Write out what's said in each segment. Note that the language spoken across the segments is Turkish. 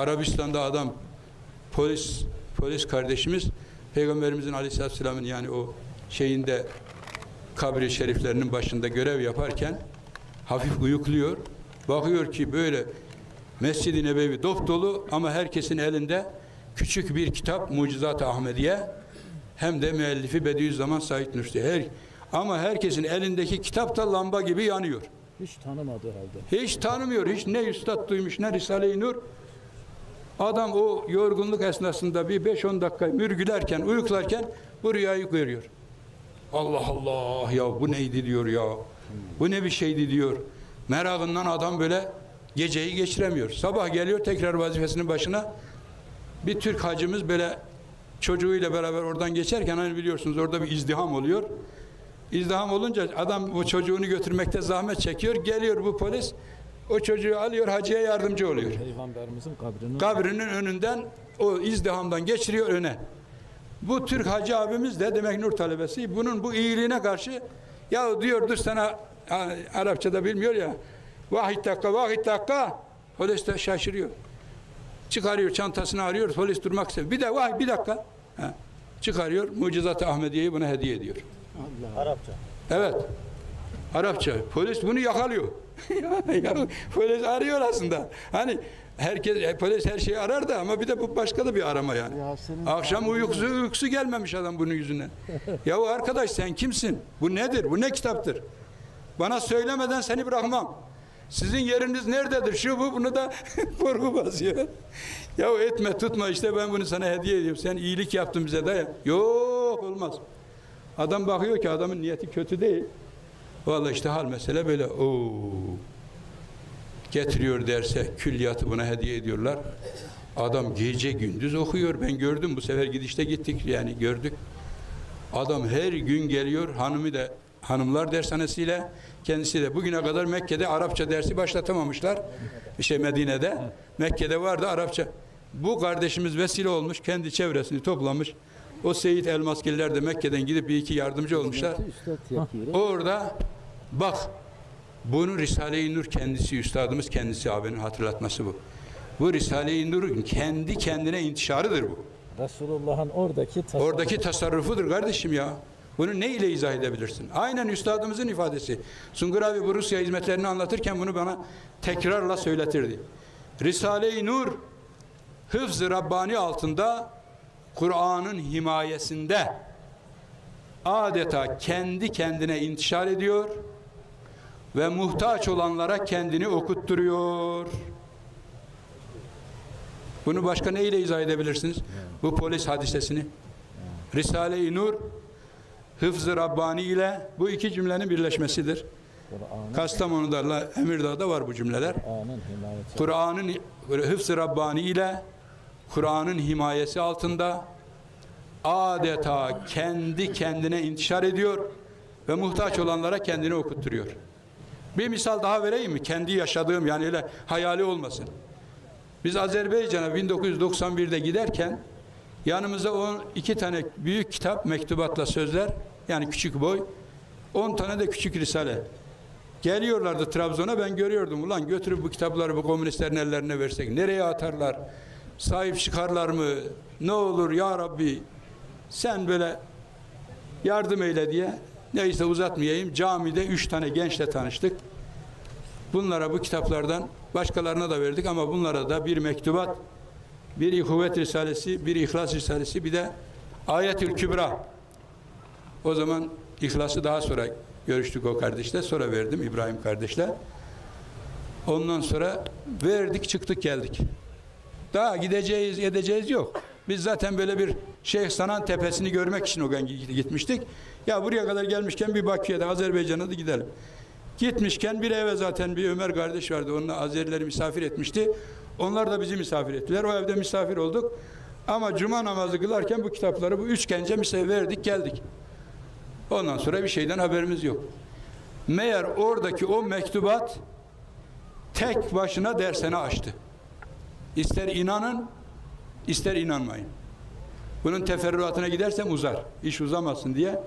Arabistan'da adam polis polis kardeşimiz Peygamberimizin Aleyhisselatü Vesselam'ın yani o şeyinde kabri şeriflerinin başında görev yaparken hafif uyukluyor. Bakıyor ki böyle Mescid-i Nebevi dop dolu ama herkesin elinde küçük bir kitap Mucizat-ı Ahmediye hem de müellifi Bediüzzaman Said Nursi. Her, ama herkesin elindeki kitap da lamba gibi yanıyor. Hiç tanımadı halde. Hiç tanımıyor. Hiç ne üstad duymuş ne Risale-i Nur. Adam o yorgunluk esnasında bir 5-10 dakika mürgülerken, uyuklarken bu rüyayı görüyor. Allah Allah ya bu neydi diyor ya. Bu ne bir şeydi diyor. Merakından adam böyle geceyi geçiremiyor. Sabah geliyor tekrar vazifesinin başına. Bir Türk hacımız böyle çocuğuyla beraber oradan geçerken hani biliyorsunuz orada bir izdiham oluyor. İzdiham olunca adam o çocuğunu götürmekte zahmet çekiyor. Geliyor bu polis o çocuğu alıyor hacıya yardımcı oluyor. Peygamberimizin kabrinin Kabrinin önünden o izdihamdan geçiriyor öne. Bu Türk hacı abimiz de demek Nur talebesi bunun bu iyiliğine karşı ya diyor dur sana Arapçada bilmiyor ya vahid dakika vahid dakika polis de şaşırıyor. Çıkarıyor çantasını arıyor polis durmak istemiyor. Bir de vah bir dakika. Ha. Çıkarıyor Mucizat-ı Ahmediye'yi buna hediye ediyor. Allah. Arapça. Evet. Arapça. Polis bunu yakalıyor. ya, polis arıyor aslında. Hani herkes e, polis her şeyi arar da ama bir de bu başka da bir arama yani. Ya Akşam uykusu uykusu gelmemiş adam bunun yüzünden. ya arkadaş sen kimsin? Bu nedir? Bu ne kitaptır? Bana söylemeden seni bırakmam. Sizin yeriniz nerededir? Şu bu bunu da korku basıyor. ya etme tutma işte ben bunu sana hediye ediyorum. Sen iyilik yaptın bize de. Yok olmaz. Adam bakıyor ki adamın niyeti kötü değil. Vallahi işte hal mesele böyle. Oo. Getiriyor derse külliyatı buna hediye ediyorlar. Adam gece gündüz okuyor. Ben gördüm bu sefer gidişte gittik yani gördük. Adam her gün geliyor hanımı da hanımlar dershanesiyle kendisi de bugüne kadar Mekke'de Arapça dersi başlatamamışlar. Şey Medine'de. Mekke'de vardı Arapça. Bu kardeşimiz vesile olmuş kendi çevresini toplamış. O Seyit Elmaskiller de Mekke'den gidip bir iki yardımcı olmuşlar. Orada bak bunu Risale-i Nur kendisi üstadımız kendisi abinin hatırlatması bu. Bu Risale-i Nur'un kendi kendine intişarıdır bu. Resulullah'ın oradaki tasarrufu. Oradaki tasarrufudur kardeşim ya. Bunu ne ile izah edebilirsin? Aynen üstadımızın ifadesi. Sungur abi bu Rusya hizmetlerini anlatırken bunu bana tekrarla söyletirdi. Risale-i Nur hıfz-ı Rabbani altında Kur'an'ın himayesinde adeta kendi kendine intişar ediyor ve muhtaç olanlara kendini okutturuyor. Bunu başka ne ile izah edebilirsiniz? Bu polis hadisesini. Risale-i Nur Hıfz-ı Rabbani ile bu iki cümlenin birleşmesidir. Kastamonu'da, Emirdağ'da var bu cümleler. Kur'an'ın Hıfz-ı Rabbani ile Kur'an'ın himayesi altında adeta kendi kendine intişar ediyor ve muhtaç olanlara kendini okutturuyor. Bir misal daha vereyim mi? Kendi yaşadığım yani öyle hayali olmasın. Biz Azerbaycan'a 1991'de giderken yanımıza on iki tane büyük kitap mektubatla sözler yani küçük boy 10 tane de küçük risale. Geliyorlardı Trabzon'a ben görüyordum. Ulan götürüp bu kitapları bu komünistlerin ellerine versek nereye atarlar? Sahip çıkarlar mı? Ne olur ya Rabbi sen böyle yardım eyle diye neyse uzatmayayım camide üç tane gençle tanıştık. Bunlara bu kitaplardan başkalarına da verdik ama bunlara da bir mektubat, bir İhuvvet Risalesi, bir İhlas Risalesi, bir de Ayetül Kübra. O zaman İhlas'ı daha sonra görüştük o kardeşle. Sonra verdim İbrahim kardeşle. Ondan sonra verdik çıktık geldik. Daha gideceğiz edeceğiz yok. Biz zaten böyle bir Şeyh Sanan tepesini görmek için o gün gitmiştik. Ya buraya kadar gelmişken bir Bakü'ye de Azerbaycan'a da gidelim. Gitmişken bir eve zaten bir Ömer kardeş vardı. Onunla Azerileri misafir etmişti. Onlar da bizi misafir ettiler. O evde misafir olduk. Ama cuma namazı kılarken bu kitapları bu üç gence misafir verdik geldik. Ondan sonra bir şeyden haberimiz yok. Meğer oradaki o mektubat tek başına dersene açtı. İster inanın, ister inanmayın. Bunun teferruatına gidersem uzar. İş uzamasın diye.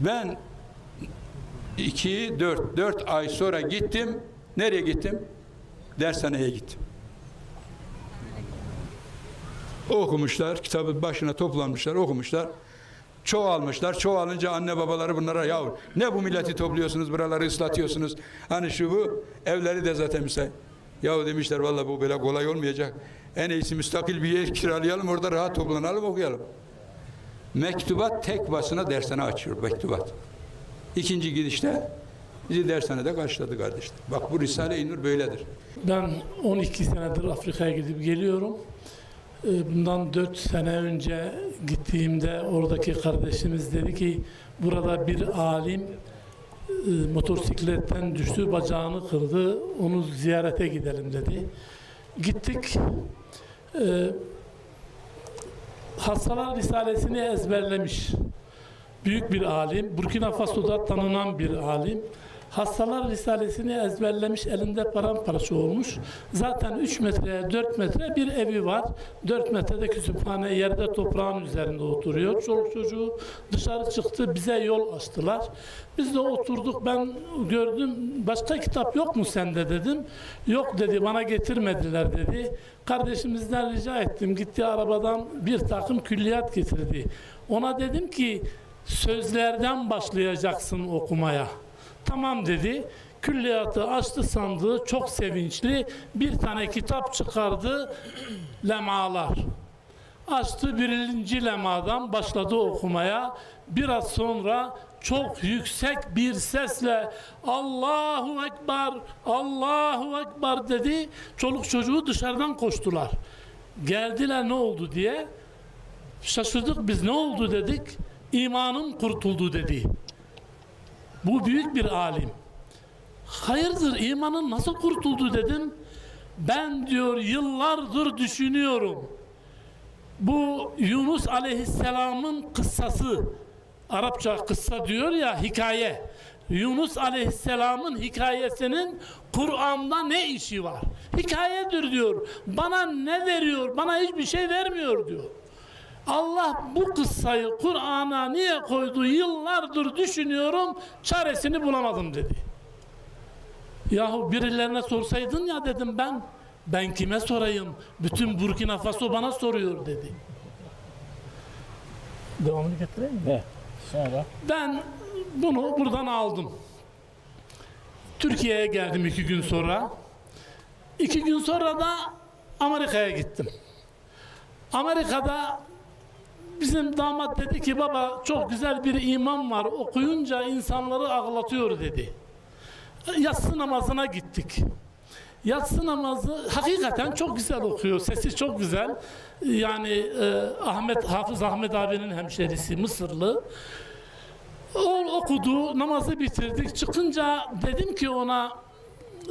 Ben iki, dört, dört ay sonra gittim. Nereye gittim? Dershaneye gittim. Okumuşlar, kitabı başına toplanmışlar, okumuşlar. Çoğalmışlar. Çoğalınca anne babaları bunlara ya ne bu milleti topluyorsunuz, buraları ıslatıyorsunuz. Hani şu bu evleri de zaten müsait. Ya demişler valla bu böyle kolay olmayacak. En iyisi müstakil bir yer kiralayalım orada rahat toplanalım okuyalım. Mektubat tek basına dershane açıyor mektubat. İkinci gidişte bizi dershanede karşıladı kardeşler. Bak bu Risale-i Nur böyledir. Ben 12 senedir Afrika'ya gidip geliyorum. Ee, Bundan 4 sene önce gittiğimde oradaki kardeşimiz dedi ki burada bir alim motosikletten düştü, bacağını kırdı, onu ziyarete gidelim dedi. Gittik. Ee, Hastalar Risalesini ezberlemiş. Büyük bir alim, Burkina Faso'da tanınan bir alim. Hastalar Risalesini ezberlemiş, elinde paramparça olmuş. Zaten 3 metreye 4 metre bir evi var. 4 metrede kütüphane yerde toprağın üzerinde oturuyor. Çoluk çocuğu dışarı çıktı, bize yol açtılar. Biz de oturduk, ben gördüm, başka kitap yok mu sende dedim. Yok dedi, bana getirmediler dedi. Kardeşimizden rica ettim, gitti arabadan bir takım külliyat getirdi. Ona dedim ki, sözlerden başlayacaksın okumaya. Tamam dedi. Külliyatı açtı sandığı çok sevinçli bir tane kitap çıkardı lemalar. Açtı birinci lemadan başladı okumaya. Biraz sonra çok yüksek bir sesle Allahu Ekber, Allahu Ekber dedi. Çoluk çocuğu dışarıdan koştular. Geldiler ne oldu diye. Şaşırdık biz ne oldu dedik. İmanım kurtuldu dedi. Bu büyük bir alim. Hayırdır imanın nasıl kurtuldu dedim. Ben diyor yıllardır düşünüyorum. Bu Yunus Aleyhisselam'ın kıssası. Arapça kıssa diyor ya hikaye. Yunus Aleyhisselam'ın hikayesinin Kur'an'da ne işi var? Hikayedir diyor. Bana ne veriyor? Bana hiçbir şey vermiyor diyor. Allah bu kıssayı Kur'an'a niye koydu yıllardır düşünüyorum çaresini bulamadım dedi. Yahu birilerine sorsaydın ya dedim ben. Ben kime sorayım? Bütün Burkina Faso bana soruyor dedi. Devamını getireyim mi? Sonra Ben bunu buradan aldım. Türkiye'ye geldim iki gün sonra. İki gün sonra da Amerika'ya gittim. Amerika'da bizim damat dedi ki baba çok güzel bir imam var okuyunca insanları ağlatıyor dedi. Yatsı namazına gittik. Yatsı namazı hakikaten çok güzel okuyor. Sesi çok güzel. Yani e, Ahmet Hafız Ahmet abinin hemşerisi Mısırlı. O okudu, namazı bitirdik. Çıkınca dedim ki ona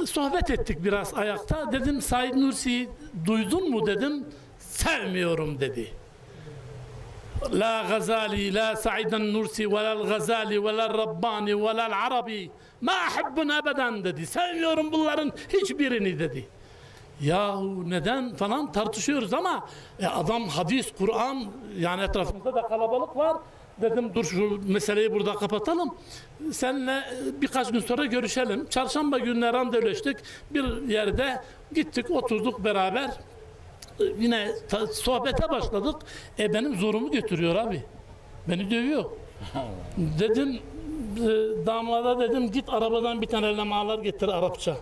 sohbet ettik biraz ayakta. Dedim Said Nursi'yi duydun mu dedim. Sevmiyorum dedi. Said'en Nursi, ve lel Gazali, ve lel Rabbani, ve lel Arabi. Ma ahibbun ebeden dedi. Sevmiyorum bunların hiçbirini dedi. Yahu neden falan tartışıyoruz ama e, adam hadis, Kur'an yani etrafımızda da kalabalık var. Dedim dur şu meseleyi burada kapatalım. Seninle e, birkaç gün sonra görüşelim. Çarşamba günü randevuleştik. Bir yerde gittik oturduk beraber. Yine sohbete başladık. E benim zorumu götürüyor abi. Beni dövüyor. Dedim e, damada dedim git arabadan bir tane lemalar getir Arapça.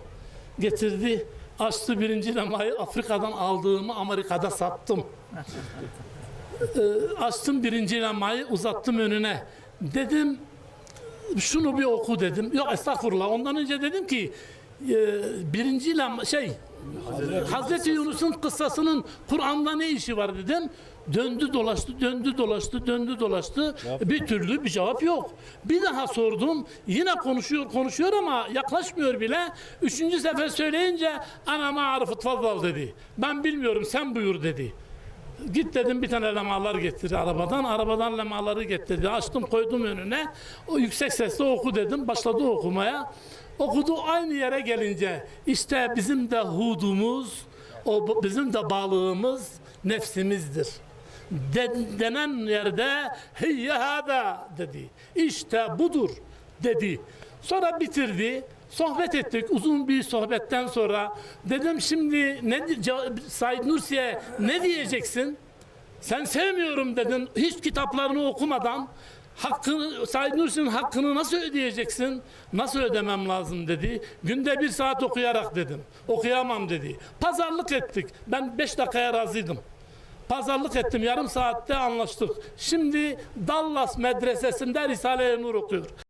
Getirdi. Açtı birinci lemayı Afrika'dan aldığımı Amerika'da sattım. E, açtım birinci lemayı uzattım önüne. Dedim şunu bir oku dedim. Yok estağfurullah. Ondan önce dedim ki e, birinci lema şey Hazreti Yunus'un kıssasının Kur'an'da ne işi var dedim. Döndü dolaştı, döndü dolaştı, döndü dolaştı. Bir türlü bir cevap yok. Bir daha sordum. Yine konuşuyor, konuşuyor ama yaklaşmıyor bile. Üçüncü sefer söyleyince ana ma'arifet faddal dedi. Ben bilmiyorum sen buyur dedi. Git dedim bir tane lemalar getir arabadan. Arabadan lemaları getirdi. Açtım koydum önüne. O yüksek sesle oku dedim. Başladı okumaya. Okudu aynı yere gelince işte bizim de hudumuz, o bizim de balığımız nefsimizdir. De- denen yerde hiyye hâdâ dedi. İşte budur dedi. Sonra bitirdi. Sohbet ettik uzun bir sohbetten sonra dedim şimdi ne Said Nursi'ye ne diyeceksin? Sen sevmiyorum dedin. Hiç kitaplarını okumadan hakkını, Said Nursi'nin hakkını nasıl ödeyeceksin? Nasıl ödemem lazım dedi. Günde bir saat okuyarak dedim. Okuyamam dedi. Pazarlık ettik. Ben beş dakikaya razıydım. Pazarlık ettim. Yarım saatte anlaştık. Şimdi Dallas Medresesi'nde Risale-i Nur okuyor.